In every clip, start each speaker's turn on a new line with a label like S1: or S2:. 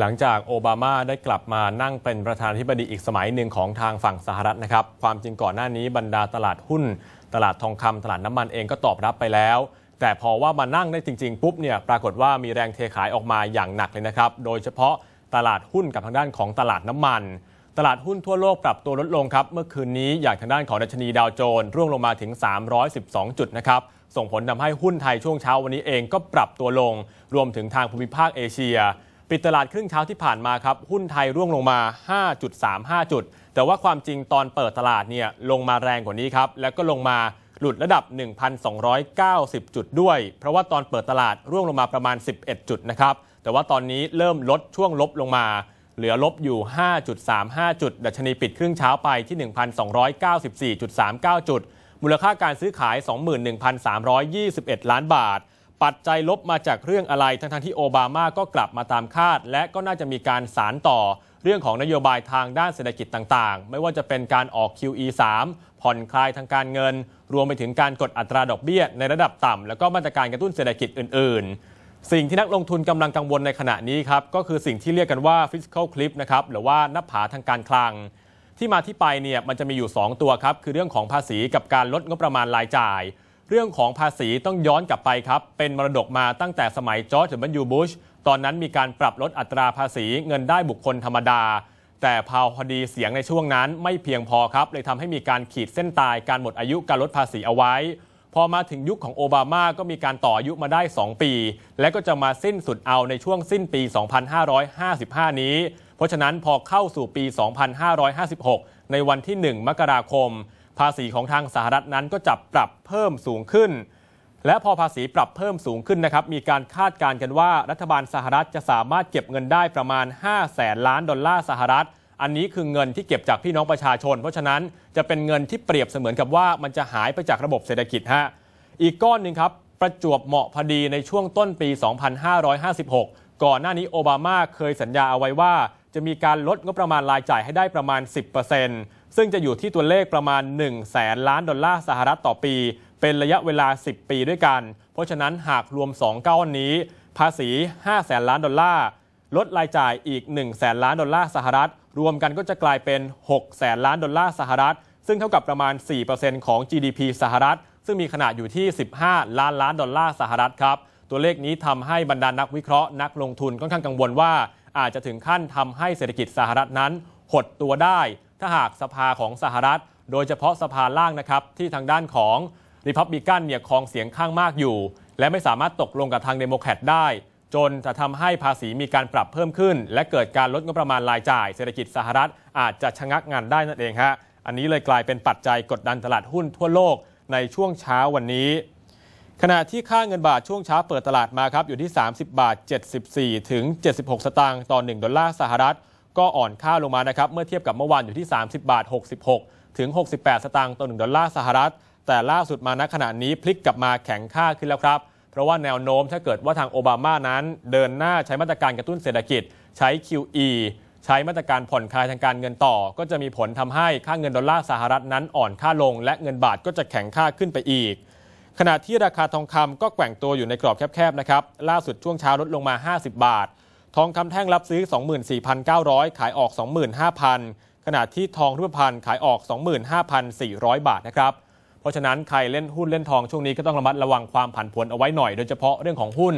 S1: หลังจากโอบามาได้กลับมานั่งเป็นประธานาธิบดีอีกสมัยหนึ่งของทางฝั่งสหรัฐนะครับ ความจริงก่อนหน้านี้บรรดาตลาดหุ้น ตลาดทองคำตลาดน้ำมันเองก็ตอบรับไปแล้ว แต่พอว่ามานั่งได้จริง ๆ ปุ๊บเนี่ยปรากฏว่ามีแรงเทขายออกมาอย่างหนักเลยนะครับ โดยเฉพาะตลาดหุ้นกับทางด้านของตลาดน้ำมัน ตลาดหุ้นทั่วโลกปรับตัวลดลงครับเมื่อคืนนี้อย่างทางด้านของดัชนีดาวโจนส์ร่วงลงมาถึง 312 จุดนะครับส่งผลทำให้หุ้นไทยช่วงเช้าวันนี้เองก็ปรับตัวลง รวมถึงทางภูมิภาคเอเชีย ปิดตลาดครึ่งเช้าที่ผ่านมาครับ หุ้นไทยร่วงลงมา 5.35 จุด แต่ว่าความจริงตอนเปิดตลาดเนี่ยลงมาแรงกว่านี้ครับ แล้วก็ลงมาหลุดระดับ 1,290 จุดด้วย เพราะว่าตอนเปิดตลาดร่วงลงมาประมาณ 11 จุดนะครับ แต่ว่าตอนนี้เริ่มลดช่วงลบลงมา เหลือลบอยู่ 5.35 จุด ดัชนีปิดครึ่งเช้าไปที่ 1,294.39 จุด มูลค่าการซื้อขาย 21,321 ล้านบาท ปัจจัยลบมาจากเรื่องอะไร ทั้งทที่โอบามาก็กลับมาตามคาด และก็น่าจะมีการสารต่อ เรื่องของนโยบายทางด้านเศรษฐกิจต่างๆ ไม่ว่าจะเป็นการออก QE 3ผ่อนคลายทางการเงิน รวมไปถึงการกดอัตราดอกเบี้ย ในระดับต่ำแล้วก็มาตรการกระตุ้นเศรษฐกิจอื่น ๆ สิ่งที่นักลงทุนกำลังกังวลในขณะนี้ครับก็คือสิ่งที่เรียกกันว่า fiscal cliff นะครับหรือว่าหน้าผาทางการคลัง ที่มาที่ไปเนี่ยมันจะมีอยู่ 2 ตัวครับคือเรื่องของภาษีกับการลดงบประมาณรายจ่าย เรื่องของภาษีต้องย้อนกลับไปครับ เป็นมรดกมาตั้งแต่สมัยจอร์จบันยูบุชตอนนั้นมีการปรับลดอัตราภาษีเงินได้บุคคลธรรมดา แต่พอพอดีเสียงในช่วงนั้นไม่เพียงพอครับ เลยทำให้มีการขีดเส้นตายการหมดอายุการลดภาษีเอาไว้ พอมาถึงยุคของโอบามาก็มีการต่ออายุมาได้ 2 ปี และก็จะมาสิ้นสุดเอาในช่วงสิ้นปี 2555 นี้ เพราะฉะนั้นพอเข้าสู่ปี 2556 ในวันที่ 1 มกราคม ภาษีของทางสหรัฐนั้นก็จะปรับเพิ่มสูงขึ้น และพอภาษีปรับเพิ่มสูงขึ้นนะครับ มีการคาดการณ์กันว่ารัฐบาลสหรัฐจะสามารถเก็บเงินได้ประมาณ5แสนล้านดอลลาร์สหรัฐ อันนี้คือเงินที่เก็บจากพี่น้องประชาชน เพราะฉะนั้นจะเป็นเงินที่เปรียบเสมือนกับว่ามันจะหายไปจากระบบเศรษฐกิจฮะอีกก้อนหนึ่งครับประจวบเหมาะพอดีในช่วงต้นปี 2556 ก่อนหน้านี้โอบามาเคยสัญญาเอาไว้ว่า จะมีการลดงบประมาณรายจ่ายให้ได้ประมาณ 10%ซึ่งจะอยู่ที่ตัวเลขประมาณ 1 แสนล้านดอลลาร์สหรัฐต่อปี เป็นระยะเวลา 10 ปีด้วยกัน เพราะฉะนั้นหากรวม 2 ก้อนนี้ ภาษี 5 แสนล้านดอลลาร์ลดรายจ่ายอีก 1 แสนล้านดอลลาร์สหรัฐ รวมกันก็จะกลายเป็น 6 แสนล้านดอลลาร์สหรัฐ ซึ่งเท่ากับประมาณ 4%ของ GDP สหรัฐ ซึ่งมีขนาดอยู่ที่ 15 ล้านล้านดอลลาร์สหรัฐครับ ตัวเลขนี้ทำให้บรรดานักวิเคราะห์นักลงทุนค่อนข้างกังวลว่า อาจจะถึงขั้นทำให้เศรษฐกิจสหรัฐนั้น หดตัวได้ ถ้าหากสภาของสหรัฐ โดยเฉพาะสภาล่างนะครับ ที่ทางด้านของริพับบิกันเนี่ยครองเสียงข้างมากอยู่ และไม่สามารถตกลงกับทางเดโมแครตได้ จนจะทำให้ภาษีมีการปรับเพิ่มขึ้น และเกิดการลดงบประมาณรายจ่าย เศรษฐกิจสหรัฐอาจจะชะงักงานได้นั่นเองฮะอันนี้เลยกลายเป็นปัจจัยกดดันตลาดหุ้นทั่วโลกในช่วงเช้าวันนี้ ขณะที่ค่าเงินบาทช่วงเช้าเปิดตลาดมาครับอยู่ที่ 30 บาท 74 ถึง 76 สตางค์ต่อ 1 ดอลลาร์สหรัฐ ก็อ่อนค่าลงมานะครับเมื่อเทียบกับเมื่อวานอยู่ที่ 30 บาท 66 ถึง 68 สตางค์ต่อ 1 ดอลลาร์สหรัฐ แต่ล่าสุดมาณขณะนี้พลิกกลับมาแข็งค่าขึ้นแล้วครับ เพราะว่าแนวโน้มถ้าเกิดว่าทางโอบามานั้น เดินหน้าใช้มาตรการกระตุ้นเศรษฐกิจ ใช้ QE ใช้มาตรการผ่อนคลายทางการเงินต่อ ก็จะมีผลทำให้ค่าเงินดอลลาร์สหรัฐนั้นอ่อนค่าลง และเงินบาทก็จะแข็งค่าขึ้นไปอีก ขณะที่ราคาทองคำก็แกว่งตัวอยู่ในกรอบแคบๆนะครับล่าสุดช่วงเช้าลดลงมา 50 บาท ทองคำแท่งรับซื้อ 24,900 ขายออก 25,000 ขณะที่ทองรูปพรรณขายออก 25,400 บาทนะครับเพราะฉะนั้นใครเล่นหุ้นเล่นทองช่วงนี้ก็ต้องระมัดระวังความผันผวนเอาไว้หน่อยโดยเฉพาะเรื่องของหุ้น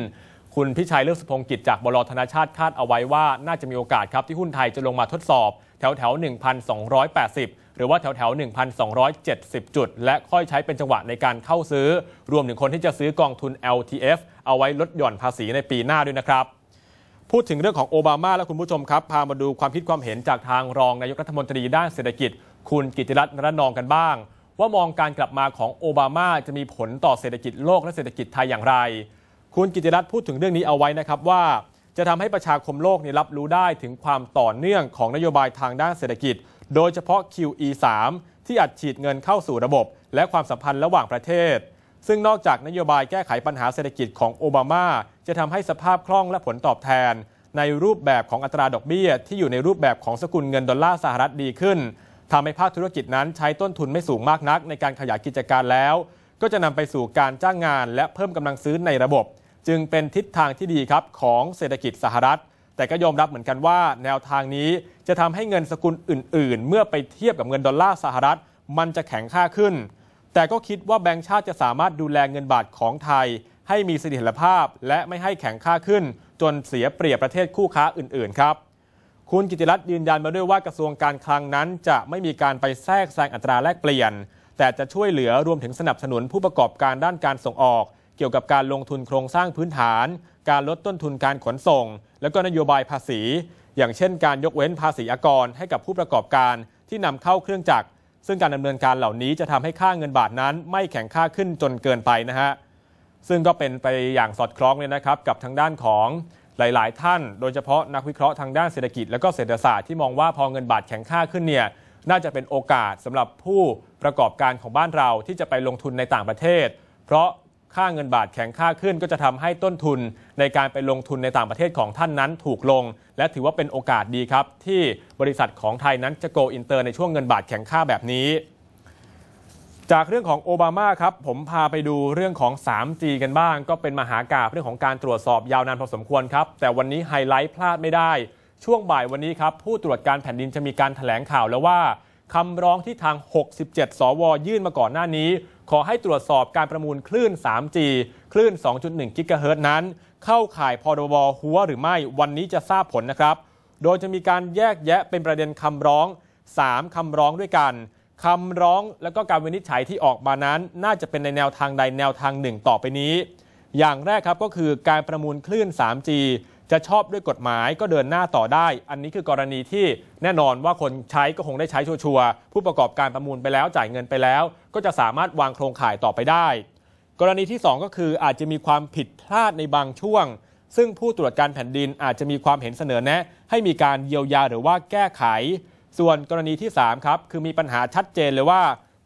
S1: คุณพิชัยเลือกสุพงกิจจากบลธนาชาติคาดเอาไว้ว่าน่าจะมีโอกาสครับที่หุ้นไทยจะลงมาทดสอบ แถวแถว1,280 หรือว่าแถวแถว1,270 จุด และค่อยใช้เป็นจังหวะในการเข้าซื้อ รวมถึงคนที่จะซื้อกองทุน LTF เอาไว้ลดหย่อนภาษีในปีหน้าด้วยนะครับ พูดถึงเรื่องของโอบามาและคุณผู้ชมครับ พามาดูความคิดความเห็นจากทางรองนายกรัฐมนตรีด้านเศรษฐกิจ คุณกิติรัตน์นรนองกันบ้าง ว่ามองการกลับมาของโอบามาจะมีผลต่อเศรษฐกิจโลกและเศรษฐกิจไทยอย่างไร คุณกิติรัตน์พูดถึงเรื่องนี้เอาไว้นะครับว่า จะทำให้ประชาคมโลกรับรู้ได้ถึงความต่อเนื่องของนโยบายทางด้านเศรษฐกิจ โดยเฉพาะ QE 3ที่อัดฉีดเงินเข้าสู่ระบบ และความสัมพันธ์ระหว่างประเทศ ซึ่งนอกจากนโยบายแก้ไขปัญหาเศรษฐกิจของโอบามา จะทำให้สภาพคล่องและผลตอบแทน ในรูปแบบของอัตราดอกเบี้ย ที่อยู่ในรูปแบบของสกุลเงินดอลลาร์สหรัฐดีขึ้นทำให้ภาคธุรกิจนั้นใช้ต้นทุนไม่สูงมากนัก ในการขยายกิจการแล้ว ก็จะนำไปสู่การจ้างงาน และเพิ่มกำลังซื้อในระบบ จึงเป็นทิศทางที่ดีครับของเศรษฐกิจสหรัฐ แต่ก็ยอมรับเหมือนกันว่า แนวทางนี้จะทำให้เงินสกุลอื่น ๆ เมื่อไปเทียบกับเงินดอลลาร์สหรัฐ มันจะแข็งค่าขึ้น แต่ก็คิดว่าแบงก์ชาติจะสามารถดูแลเงินบาทของไทย ให้มีเสถียรภาพ และไม่ให้แข็งค่าขึ้น จนเสียเปรียบประเทศคู่ค้าอื่น ๆ ครับคุณกิติรัตน์ยืนยันมาด้วยว่ากระทรวงการคลังนั้นจะไม่มีการไปแทรกแซงอัตราแลกเปลี่ยน แต่จะช่วยเหลือรวมถึงสนับสนุนผู้ประกอบการด้านการส่งออก เกี่ยวกับการลงทุนโครงสร้างพื้นฐาน การลดต้นทุนการขนส่ง แล้วก็นโยบายภาษี อย่างเช่น การยกเว้นภาษีอากรให้กับผู้ประกอบการที่นำเข้าเครื่องจักร ซึ่งการดำเนินการเหล่านี้จะทำให้ค่าเงินบาทนั้น ไม่แข็งค่าขึ้นจนเกินไปนะฮะซึ่งก็เป็นไปอย่างสอดคล้องเลยนะครับ กับทางด้านของหลาย ๆ ท่าน โดยเฉพาะนักวิเคราะห์ทางด้านเศรษฐกิจและก็เศรษฐศาสตร์ที่มองว่าพอเงินบาทแข็งค่าขึ้นเนี่ยน่าจะเป็นโอกาสสำหรับผู้ประกอบการของบ้านเราที่จะไปลงทุนในต่างประเทศ เพราะ ค่าเงินบาทแข็งค่าขึ้นก็จะทำให้ต้นทุนในการไปลงทุนในต่างประเทศของท่านนั้นถูกลง และถือว่าเป็นโอกาสดีครับ ที่บริษัทของไทยนั้นจะโกอินเตอร์ในช่วงเงินบาทแข็งค่าแบบนี้ จากเรื่องของโอบามาครับผมพาไปดูเรื่องของ 3G กันบ้าง ก็เป็นมหากาบเรื่องของการตรวจสอบยาวนานพอสมควรครับ แต่วันนี้ไฮไลท์พลาดไม่ได้ ช่วงบ่ายวันนี้ครับผู้ตรวจการแผ่นดินจะมีการถแถลงข่าวแล้วว่าคำร้องที่ทาง 67 สว ยื่นมาก่อนหน้านี้ ขอให้ตรวจสอบการประมูลคลื่น 3G คลื่น 2.1 กิกะเฮิรต์นั้น เข้าข่ายพรบหัวหรือไม่วันนี้จะทราบผลนะครับ โดยจะมีการแยกแยะเป็นประเด็นคำร้อง 3 คำร้องด้วยกันคำร้องและก็การวินิจฉัยที่ออกมานั้น น่าจะเป็นในแนวทางใดแนวทางหนึ่งต่อไปนี้ อย่างแรกครับก็คือการประมูลคลื่น 3G จะชอบด้วยกฎหมายก็เดินหน้าต่อได้ อันนี้คือกรณีที่แน่นอนว่าคนใช้ก็คงได้ใช้ชัวร์ผู้ประกอบการประมูลไปแล้วจ่ายเงินไปแล้ว ก็จะสามารถวางโครงข่ายต่อไปได้ กรณีที่ 2 ก็คืออาจจะมีความผิดพลาดในบางช่วง ซึ่งผู้ตรวจการแผ่นดินอาจจะมีความเห็นเสนอแนะ ให้มีการเยียวยาหรือว่าแก้ไข ส่วนกรณีที่3ครับคือมีปัญหาชัดเจนเลยว่า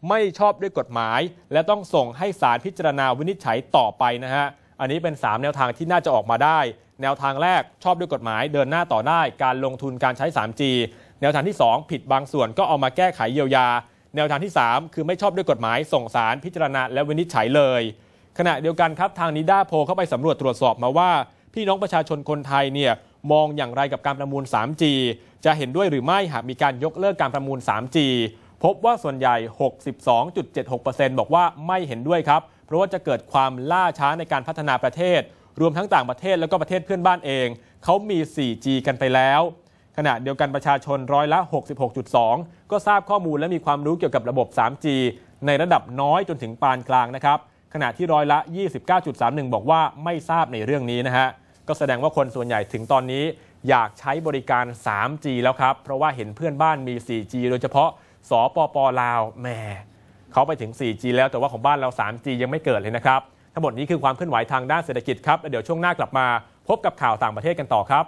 S1: ไม่ชอบด้วยกฎหมาย และต้องส่งให้ศาลพิจารณาวินิจฉัยต่อไปนะฮะอันนี้เป็น 3 แนวทางที่น่าจะออกมาได้ แนวทางแรกชอบด้วยกฎหมาย เดินหน้าต่อได้การลงทุนการใช้ 3G แนวทางที่ 2 ผิดบางส่วนก็เอามาแก้ไขเยียวยา แนวทางที่ 3 คือไม่ชอบด้วยกฎหมายส่งสารพิจารณาและวินิจฉัยเลย ขณะเดียวกันครับทางนิด้าโพเข้าไปสำรวจตรวจสอบมาว่า พี่น้องประชาชนคนไทยเนี่ยมองอย่างไรกับการประมูล 3G จะเห็นด้วยหรือไม่หากมีการยกเลิกการประมูล 3G พบว่าส่วนใหญ่ 62.76%บอกว่าไม่เห็นด้วยครับ เพราะว่าจะเกิดความล่าช้าในการพัฒนาประเทศ รวมทั้งต่างประเทศแล้วก็ประเทศเพื่อนบ้านเอง เขามี 4G กันไปแล้ว ขณะเดียวกันประชาชนร้อยละ 66.2 ก็ทราบข้อมูลและมีความรู้เกี่ยวกับระบบ 3G ในระดับน้อยจนถึงปานกลางนะครับ ขณะที่ร้อยละ 29.31 บอกว่าไม่ทราบในเรื่องนี้นะฮะ ก็แสดงว่าคนส่วนใหญ่ถึงตอนนี้อยากใช้บริการ 3G แล้วครับ เพราะว่าเห็นเพื่อนบ้านมี 4G โดยเฉพาะสปปลาวแหมเขาไปถึง 4G แล้วแต่ว่าของบ้านเรา 3G ยังไม่เกิดเลยนะครับ ทั้งหมดนี้คือความเคลื่อนไหวทางด้านเศรษฐกิจครับแล้วเดี๋ยวช่วงหน้ากลับมา พบกับข่าวต่างประเทศกันต่อครับ